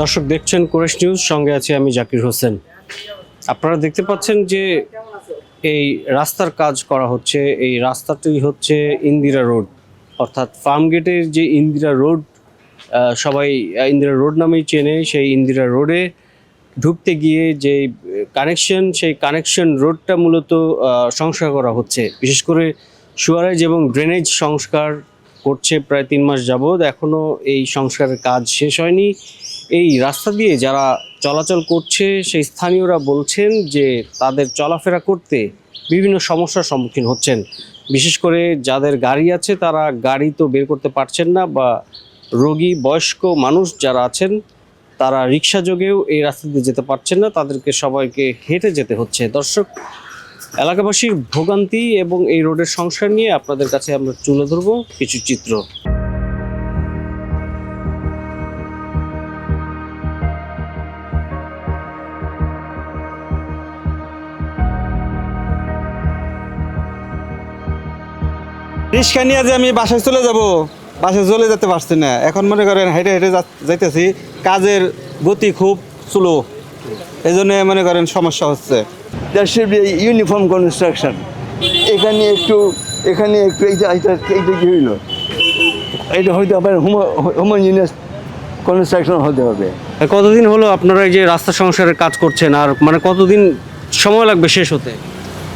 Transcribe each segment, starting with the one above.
দর্শক দেখছেন Koresh news, সঙ্গে আছে আমি জাকির হোসেন। আপনারা দেখতে পাচ্ছেন যে এই রাস্তার কাজ করা হচ্ছে, এই রাস্তাটি হচ্ছে ইন্দিরা রোড। অর্থাৎ ফার্ম গেটের যে ইন্দিরা রোড সবাই ইন্দিরা রোড নামেই চেনে, সেই ইন্দিরা রোডে ঢুকতে গিয়ে যে কানেকশন সেই কানেকশন রোডটা মূলত সংস্কার করা হচ্ছে। বিশেষ করে সুয়ারেজ এবং ড্রেনেজ সংস্কার করছে প্রায় তিন মাস যাবৎ। এখনও এই সংস্কারের কাজ শেষ হয়নি। এই রাস্তা দিয়ে যারা চলাচল করছে, সেই স্থানীয়রা বলছেন যে তাদের চলাফেরা করতে বিভিন্ন সমস্যার সম্মুখীন হচ্ছেন। বিশেষ করে যাদের গাড়ি আছে, তারা গাড়ি তো বের করতে পারছেন না বা রোগী, বয়স্ক মানুষ যারা আছেন, তারা রিক্সা যোগেও এই রাস্তা দিয়ে যেতে পারছেন না। তাদেরকে সবাইকে হেঁটে যেতে হচ্ছে। দর্শক, এলাকাবাসীর ভোগান্তি এবং এই রোডের সংসার নিয়ে আপনাদের কাছে আমরা তুলে ধরবো কিছু চিত্র। রিক্সা নিয়ে যে আমি বাসায় চলে যাব বাসায় চলে যেতে পারছি না। এখন মনে করেন হেঁটে হেঁটে যা- যাইতেছি কাজের গতি খুব স্লো এই জন্য মনে করেন সমস্যা হচ্ছে। Be a uniform construction এখানে একটু এখানে একটু এইটা এইটা এইটা কি হইল? এটা হয়তো আপনার হোমোজিনিয়াস কনস্ট্রাকশন হতে হবে। কতদিন হলো আপনারা এই যে রাস্তা সংস্কারের কাজ করছেন? আর মানে কতদিন সময় লাগবে শেষ হতে?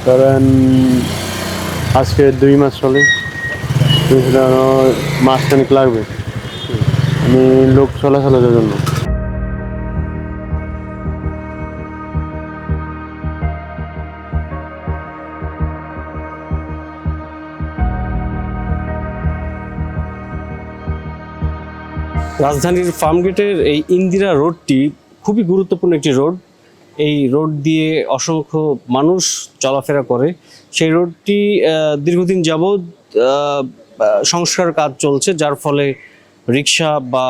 ধরেন আজকে দুই মাস চলে মাসখানিক লাগবে। আমি লোক চলাচলের জন্য। রাজধানীর ফার্মগেটের এই ইন্দিরা রোডটি খুবই গুরুত্বপূর্ণ একটি রোড। এই রোড দিয়ে অসংখ্য মানুষ চলাফেরা করে। সেই রোডটি দীর্ঘদিন যাবৎ সংস্কার কাজ চলছে, যার ফলে রিক্সা বা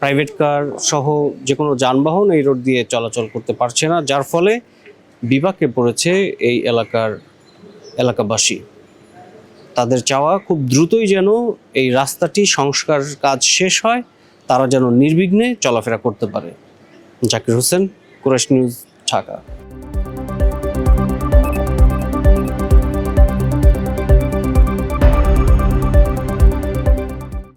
প্রাইভেট কার সহ যে কোনো যানবাহন এই রোড দিয়ে চলাচল করতে পারছে না, যার ফলে বিপাকে পড়েছে এই এলাকার এলাকাবাসী। তাদের চাওয়া খুব দ্রুতই যেন এই রাস্তাটি সংস্কার কাজ শেষ হয়, তারা যেন নির্বিঘ্নে চলাফেরা করতে পারে। জাকির হোসেন কুরাশ নিউজ, ঢাকা।